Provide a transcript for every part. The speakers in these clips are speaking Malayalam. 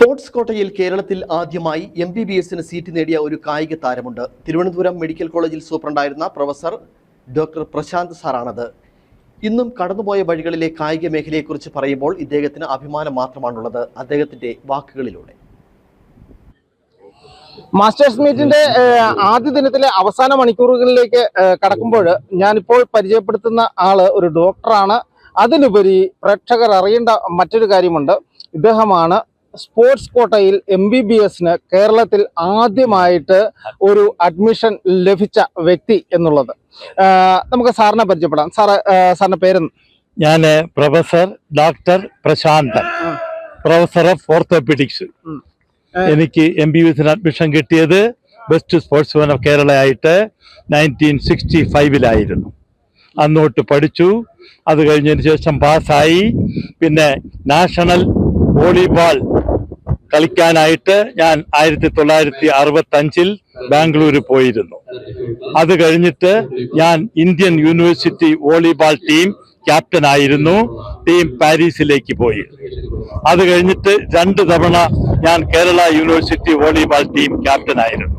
സ്പോർട്സ് കോട്ടയിൽ കേരളത്തിൽ ആദ്യമായി എം ബി ബി എസിന് സീറ്റ് നേടിയ ഒരു കായിക താരമുണ്ട്. തിരുവനന്തപുരം മെഡിക്കൽ കോളേജിൽ സൂപ്രണ്ടായിരുന്ന പ്രൊഫസർ ഡോക്ടർ പ്രശാന്ത് സാറാണത്. ഇന്നും കടന്നുപോയ വഴികളിലെ കായിക മേഖലയെക്കുറിച്ച് പറയുമ്പോൾ ഇദ്ദേഹത്തിന് അഭിമാനം മാത്രമാണുള്ളത്. അദ്ദേഹത്തിന്റെ വാക്കുകളിലൂടെ. മാസ്റ്റേഴ്സ് മീറ്റിന്റെ ആദ്യ ദിനത്തിലെ അവസാന മണിക്കൂറുകളിലേക്ക് കടക്കുമ്പോൾ ഞാനിപ്പോൾ പരിചയപ്പെടുത്തുന്ന ആൾ ഒരു ഡോക്ടറാണ്. അതിനുപരി പ്രേക്ഷകർ അറിയേണ്ട മറ്റൊരു കാര്യമുണ്ട്. ഇദ്ദേഹമാണ് സ്പോർട്സ് കോട്ടയിൽ എം ബി ബി എസിന് കേരളത്തിൽ ആദ്യമായിട്ട് ഒരു അഡ്മിഷൻ ലഭിച്ച വ്യക്തി എന്നുള്ളത്. നമുക്ക് സാറിനെ പരിചയപ്പെടാം. സാറ് സാറിന്റെ പേര് ഞാൻ professor doctor Prashanthan. Professor of orthopaedics. എനിക്ക് എം ബി ബി എസിന് അഡ്മിഷൻ കിട്ടിയത് best sportsman of Kerala ആയിട്ട് നയന്റീൻ സിക്സ്റ്റി ഫൈവിലായിരുന്നു അന്നോട്ട് പഠിച്ചു. അത് കഴിഞ്ഞതിന് ശേഷം പാസ്സായി. പിന്നെ നാഷണൽ വോളിബോൾ കളിക്കാനായിട്ട് ഞാൻ ആയിരത്തി തൊള്ളായിരത്തി അറുപത്തി അഞ്ചിൽ ബാംഗ്ലൂർ പോയിരുന്നു. അത് കഴിഞ്ഞിട്ട് ഞാൻ Indian university volleyball team captain ആയിരുന്നു. ടീം പാരീസിലേക്ക് പോയി. അത് കഴിഞ്ഞിട്ട് രണ്ട് തവണ ഞാൻ Kerala university volleyball team captain ആയിരുന്നു.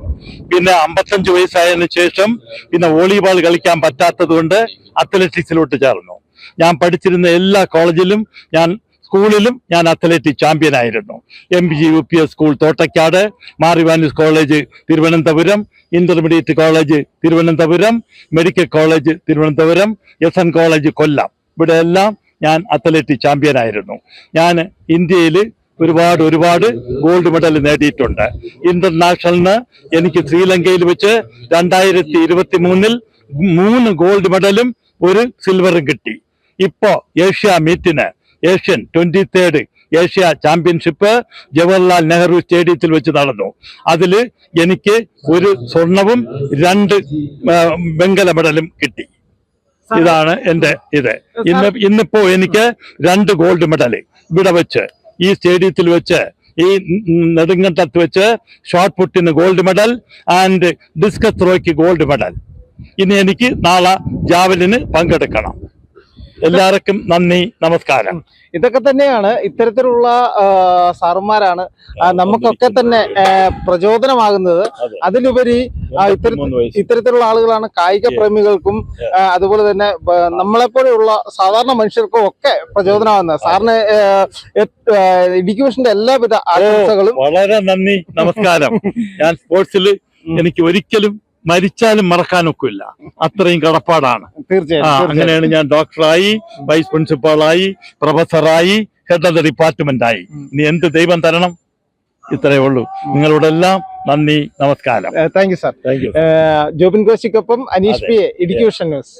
പിന്നെ അമ്പത്തഞ്ച് വയസ്സായതിനു ശേഷം പിന്നെ വോളിബോൾ കളിക്കാൻ പറ്റാത്തത് കൊണ്ട് അത്ലറ്റിക്സിലോട്ട് ചേർന്നു. ഞാൻ പഠിച്ചിരുന്ന എല്ലാ കോളേജിലും ഞാൻ സ്കൂളിലും ഞാൻ അത്ലറ്റിക് ചാമ്പ്യൻ ആയിരുന്നു. M G U P S school Thottakkad Mar Ivanios college Thiruvananthapuram intermediate college Thiruvananthapuram medical college Thiruvananthapuram S N college Kollam. ഇവിടെ എല്ലാം ഞാൻ അത്ലറ്റിക് ചാമ്പ്യൻ ആയിരുന്നു. ഞാൻ ഇന്ത്യയിൽ ഒരുപാട് ഒരുപാട് ഗോൾഡ് മെഡൽ നേടിയിട്ടുണ്ട്. ഇന്റർനാഷണലിന് എനിക്ക് ശ്രീലങ്കയിൽ വെച്ച് രണ്ടായിരത്തി ഇരുപത്തി മൂന്നിൽ മൂന്ന് ഗോൾഡ് മെഡലും ഒരു സിൽവറും കിട്ടി. ഇപ്പോ Asia മീറ്റിന് Asian twenty third Asia championship Jawaharlal Nehru സ്റ്റേഡിയത്തിൽ വെച്ച് നടന്നു. അതിൽ എനിക്ക് ഒരു സ്വർണവും രണ്ട് വെങ്കല മെഡലും കിട്ടി. ഇതാണ് എന്റെ ഇത്. ഇന്ന് ഇന്നിപ്പോ എനിക്ക് രണ്ട് ഗോൾഡ് മെഡൽ ഇവിടെ വെച്ച് ഈ സ്റ്റേഡിയത്തിൽ വെച്ച് ഈ നെടുങ്കണ്ടത്ത് വെച്ച് ഷോർട്ട് പുട്ടിന് ഗോൾഡ് മെഡൽ ആൻഡ് ഡിസ്കസ് ത്രോയ്ക്ക് ഗോൾഡ് മെഡൽ. ഇനി എനിക്ക് നാളെ ജാവലിന് പങ്കെടുക്കണം. എല്ലാവർക്കും നന്ദി നമസ്കാരം. ഇതൊക്കെ തന്നെയാണ് ഇത്തരത്തിലുള്ള സാറുമാരാണ്. നമുക്കൊക്കെ തന്നെ പ്രചോദനമാകുന്നത്. അതിലുപരി ഇത്തരത്തിലുള്ള ആളുകളാണ് കായിക പ്രേമികൾക്കും അതുപോലെ തന്നെ നമ്മളെ നമ്മളെപ്പോലെയുള്ള സാധാരണ മനുഷ്യർക്കും ഒക്കെ പ്രചോദനമാകുന്നത്. സാറിന് എഡ്യൂക്കേഷന്റെ എല്ലാവിധ ആശംസകളും. വളരെ നന്ദി നമസ്കാരം. ഞാൻ സ്പോർട്സിൽ എനിക്ക് ഒരിക്കലും മരിച്ചാലും മറക്കാനൊക്കില്ല. അത്രയും കടപ്പാടാണ്. തീർച്ചയായും. അങ്ങനെയാണ് ഞാൻ ഡോക്ടറായി വൈസ് പ്രിൻസിപ്പാളായി പ്രൊഫസറായി ഹെഡ് ഓഫ് ദ ഡിപ്പാർട്ട്മെന്റ് ആയി. ഇനി എന്ത് ദൈവം തരണം? ഇത്രയേ ഉള്ളൂ. നിങ്ങളോടെല്ലാം നന്ദി നമസ്കാരം. Thank you sir. Thank you. Jobin കോശിക്കൊപ്പം Aneesh. P A Idukki news.